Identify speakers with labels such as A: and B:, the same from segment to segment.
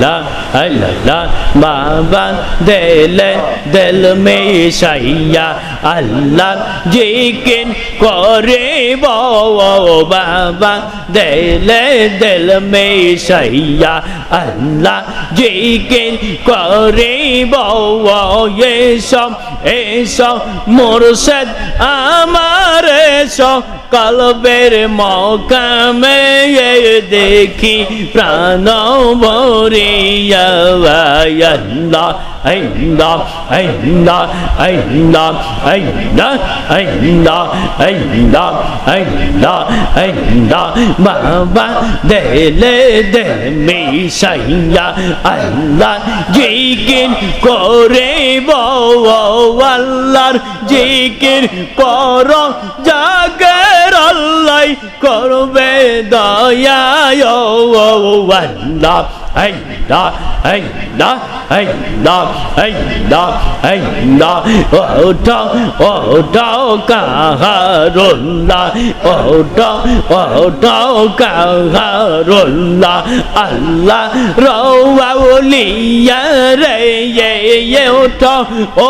A: ला ला बाबा दिल दिल में सैया अल्लाह जिकिन करे बाबा दिल दिल में सैया अल्लाह जिकिन करे ये सब ये सब मुर्शद আমার সব কলবের মকামে দেখি প্রাণ ভরিয়া আল্লাহ। আল্লাহ আল্লাহ আল্লাহ আল্লাহ আল্লাহ আল্লাহ আল্লাহ আল্লাহ বাবা দেলে দে মিশাইয়া আল্লাহ জিকির করে আল্লাহর জিকির কর জাগের আল্লাহ করবে দয়া আল্লাহ এই না এই না এই না এই না এই না ওটা ওটাও কাহারুল্লা ওটা ওটাও কাহারুল্লা আল্লাহ রৌলিয়া রে ইয়ে ওটা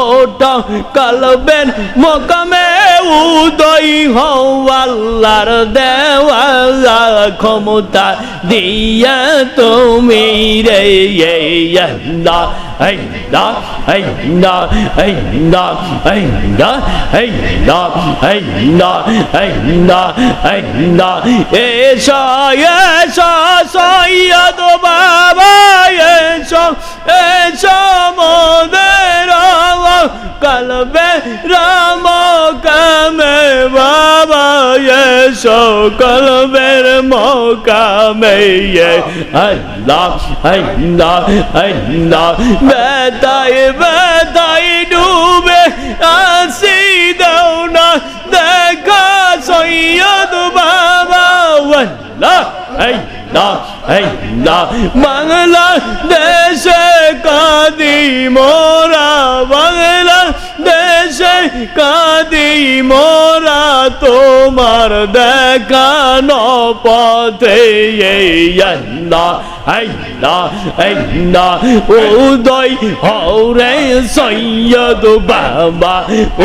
A: ওটা কালবেন মকমে উদয় হও আল্লাহর দেওয়া ক্ষমতা দিয়া তুমি রে আল্লাহ আল্লাহ আল্লাহ আল্লাহ আল্লাহ আল্লাহ আল্লাহ আল্লাহ আল্লাহ এসা এসা সৈয়দ বাবা এসা এসা মোদের কলবে রাম কামে বাবা এসো কলবের মকামে আল্লাহ আল্লাহ আল্লাহ। বেদাই বেদাই ডুবে আসি দাও না। দেখা সৈয়দ বাবা। আল্লাহ আল্লাহ আল্লাহ। বাংলা দেশে কাদি মোরা বাংলা দেশে কাদি মোরা। তোমার দেখানো পথে উদয় হৌরে সৈয়দ বাবা,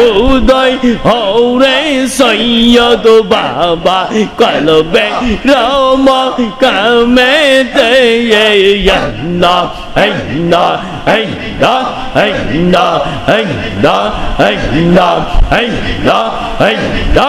A: উদয় হৌরে সৈয়দ বাবা, কলবে রম কামে তে না হই না হই না হই না হই না হই না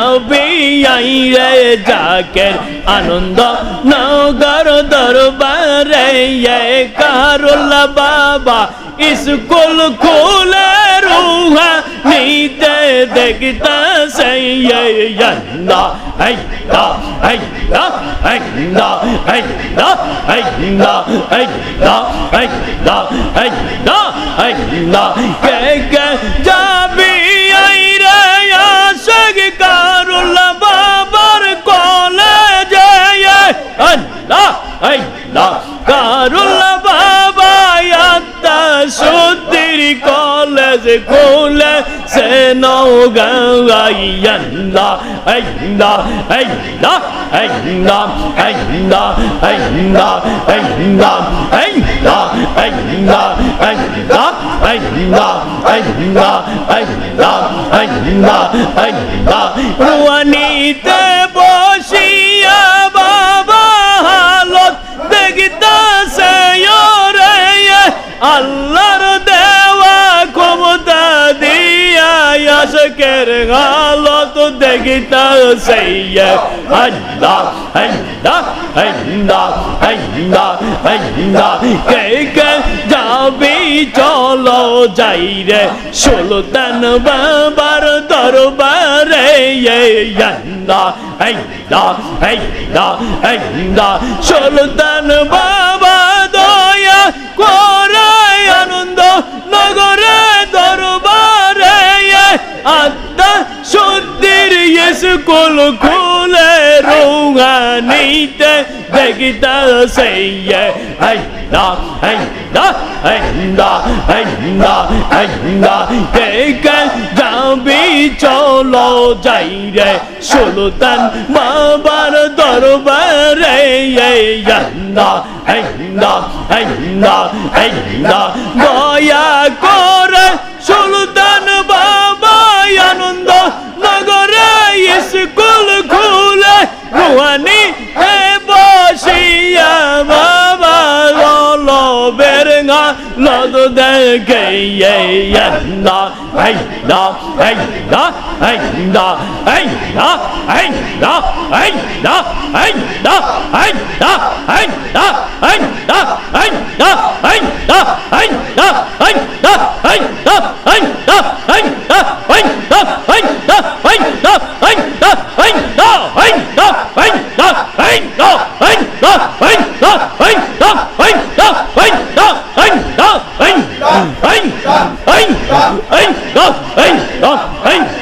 A: যাবে আই রে জাকের আনন্দ নগর দরবারে কারুল্লা বাবা স্কুল খুলে রুহা নিতে দেখতা আল্লাহ আল্লাহ আল্লাহ আল্লাহ আল্লাহ আল্লাহ আল্লাহ আল্লাহ আল্লাহ আল্লাহ কে কে যাবি কারুল্লাহ বাবা আত্মা শুদ্ধির কলেজ খুলে সে নৌগাই আল্লাহ আল্লাহ আল্লাহ আল্লাহ আল্লাহ আল্লাহ আল্লাহ আল্লাহ আল্লাহ আল্লাহ আল্লাহ আল্লাহ আল্লাহ আল্লাহ আল্লাহ রুয়ানিতে বসিয়া ذکر غالت دیکھتا سید اللہ اللہ اللہ اللہ اللہ کہ کر যাবি চলো যাই রে সুলতান বাবার দরবারে সুলতান বাবা আত্মা সত্যের ইয়েসু কোল খোলে রৌহানিতে দেখতা সেইয়ে আইন্দা আইন্দা আইন্দা আইন্দা আইন্দা দেখে যাবি, চলো যাই রে সুলতান বাবার দরবারে আইন্দা আইন্দা আইন্দা আইন্দা দয়া করে সুলতান বাবা আল্লাহ আল্লাহ আল্লাহ আল্লাহ আল্লাহ আল্লাহ আল্লাহ আল্লাহ আল্লাহ আল্লাহ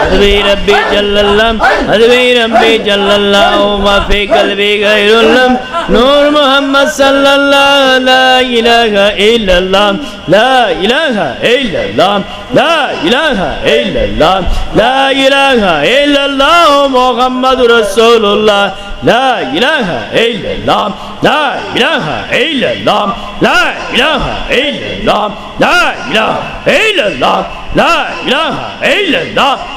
A: حسبي ربي جل الله حسبي ربي جل الله وما في قلبي غير الله Nur Muhammed sallallahu la ilahe illallah La ilahe illallah La ilahe illallah La ilahe illallah Muhammed Resulullah La ilahe illallah La ilahe illallah La ilahe illallah La ilahe illallah La ilahe illallah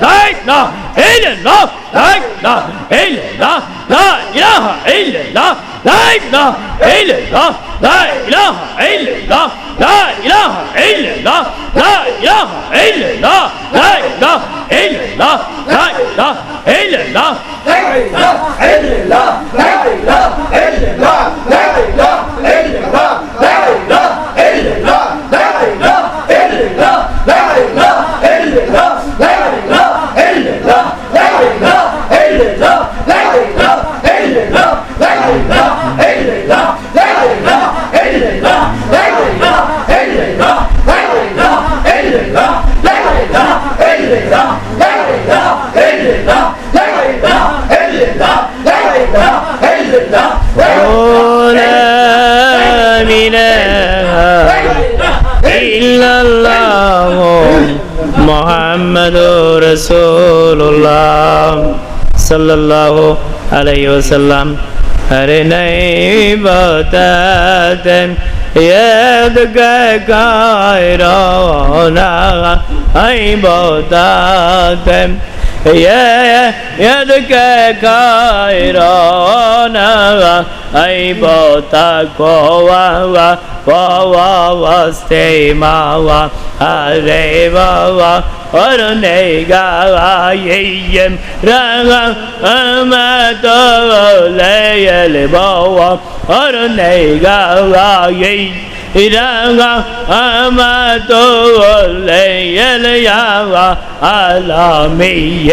A: لا إله إلا الله لا إله إلا الله لا إله إلا الله لا إله إلا الله لا إله إلا الله لا إله إلا الله لا إله إلا الله لا إله إلا الله لا إله إلا الله لا إله إلا الله لا إله إلا الله لا إله ইল্লাল্লাহ মোহাম্মদুর রাসূলুল্লাহ সাল্লাল্লাহু আলাইহি ওয়াসাল্লাম। আরে নাই বাতাতেন یاد گائے رونا ہی بوتا تم یاد گائے رونا ہی بوتا کو واہ ga ma to le ye le ba wa or ne ga wa ye Iranga amato le ele yawa ala mi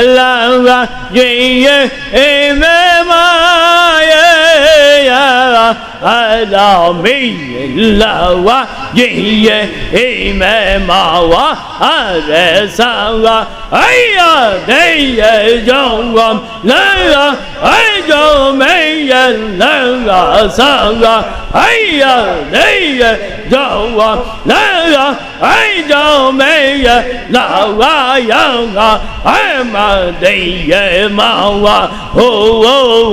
A: yelawa ye are ala mi yelawa ye ya ala mi yelawa ye ime mawa are sawa aya de trong gom lê ra ai cho mấy nhân gom lê ra ai cho mấy nhân là ra yang ra ai mà đi về mà wa hu hu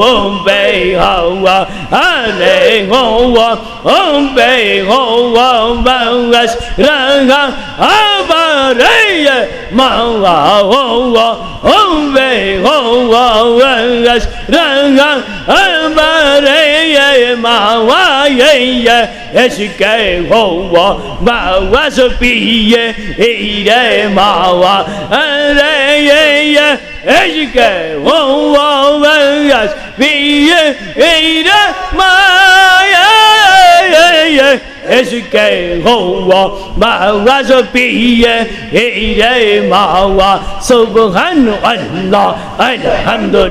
A: hu bê hậu wa anh lê ngô wa hu bê ngô wa vang ra ra ra à ba đây mà wa hu wa hu bê ngô wa vang ra ra ra à ba đây mà wa ye ye eske ngô wa ma wa so pi ye e de ma wa re ye ye eske ngô wa vang ra pi ye e de ma ye ye eske hoa ma wa